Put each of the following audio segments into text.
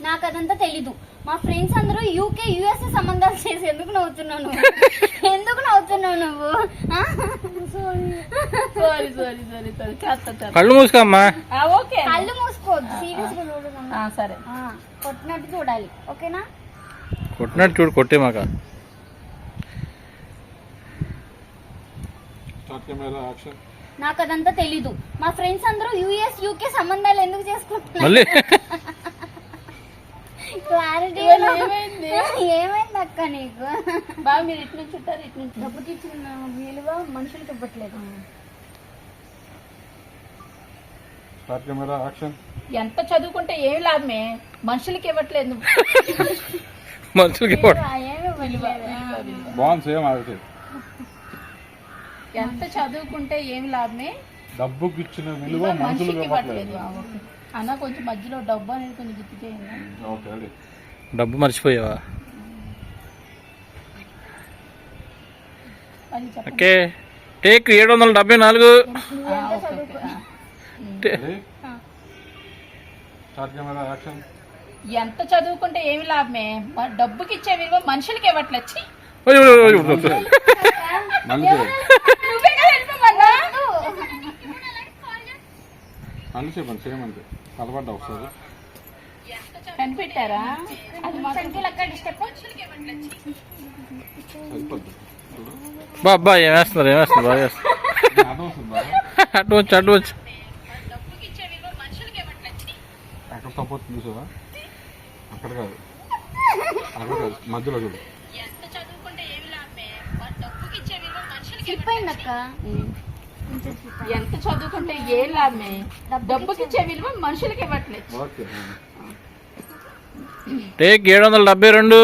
నాకు అదంతా తెలీదు. మా ఫ్రెండ్స్ అందరూ యూకే యుఎస్ఏ సంబంధాలు చేసి ఎందుకు నవ్వుతున్నావు నువ్వు? ఎందుకు నవ్వుతున్నావు నువ్వు? ఆ? సారీ సారీ సారీ సారీ చేస్తా చేస్తా. కళ్ళు మూసుకోమ్మా. ఆ, ఓకే. కళ్ళు మూసుకోవద్దు సీరియస్గా చూడదు సరే. ఆ, కొట్టినట్టు చూడాలి ఓకేనా? కొట్టినట్టు చూడు కొట్టే మాక. నాకు అదంతా తెలీదు. మా ఫ్రెండ్స్ అందరూ యుఎస్ యూకే సంబంధాలు ఎందుకు చేసుకుంటున్నారు? మళ్ళీ. క్లారిటీ ఏమైంది? ఏమైంది అక్క నీకు? బాగా మీరు ఇటు నుంచి చుట్టారు ఇటు నుంచి డబ్బుకి ఇచ్చిన విలువ మనుషులకి ఇవ్వట్లేదు. Start camera action? ఎంత చదువుకుంటే ఏం లాభమే? మనుషులకి ఇవ్వట్లేదు. మనుషులకి ఎంత చదువుకుంటే ఏం లాభమే? డబ్బుకి ఇచ్చిన విలువ విలువ మనుషులకు మనిషికి ఇవ్వట్లేదు. ఇవ్వట్లేదు ఆ, ఓకే. అన్న కొంచెం మధ్యలో డబ్బు అనేది కొంచెం ఓకే అండి. డబ్బు మర్చిపోయావా? ఓకే. టేక్ ఏడు వందల డెబ్బై నాలుగు. ఎంత చదువుకుంటే ఏమి లాభమే? డబ్బుకి ఇచ్చే విలువ మనుషులకి ఇవ్వట్లేదు మళ్ళీ చెప్పండి సేమ్ అంతే కలపడ్డా ఒకసారి? కనిపెట్టారా? అది మాత్రం సరిపోద్ది. బా అబ్బా ఏం వేస్తున్నారు ఏం వేస్తున్నారు బాగా వేస్తున్నారు అటు వచ్చి అటు వచ్చి. అక్కడ చూసావా? అక్కడ కాదు. అక్కడ కాదు. మధ్యలో చూడు. అక్క. ఎంత చదువుకుంటే ఏం లాభమే డబ్బుకి ఇచ్చే విలువ మనుషులకి ఇవ్వట్లేదు టేక్ ఏడు వందల డెబ్బై రెండు.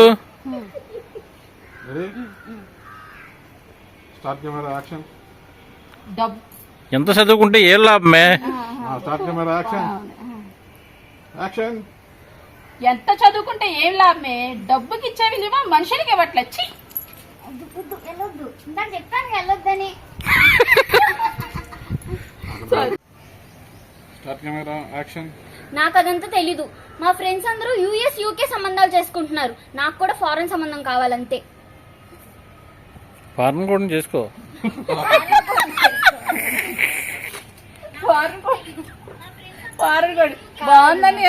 రెడీ స్టార్ట్ కెమెరా యాక్షన్ డబ్బు. ఎంత చదువుకుంటే ఏం లాభమే స్టార్ట్ కెమెరా యాక్షన్ యాక్షన్ ఎంత చదువుకుంటే ఏం లాభమే డబ్బుకి ఇచ్చే విలువ మనుషులకి ఇవ్వట్లేదు చెప్పాను వెళ్ళొద్దని. Start camera action. నాకు అదంతా తెలీదు. మా ఫ్రెండ్స్ అందరూ యుఎస్ యూకే సంబంధాలు చేసుకుంటున్నారు. నాకు కూడా ఫారెన్ సంబంధం కావాలంతే. ఫారెన్ కూడా చేసుకో. ఫారెన్ కోడి. బాగుందని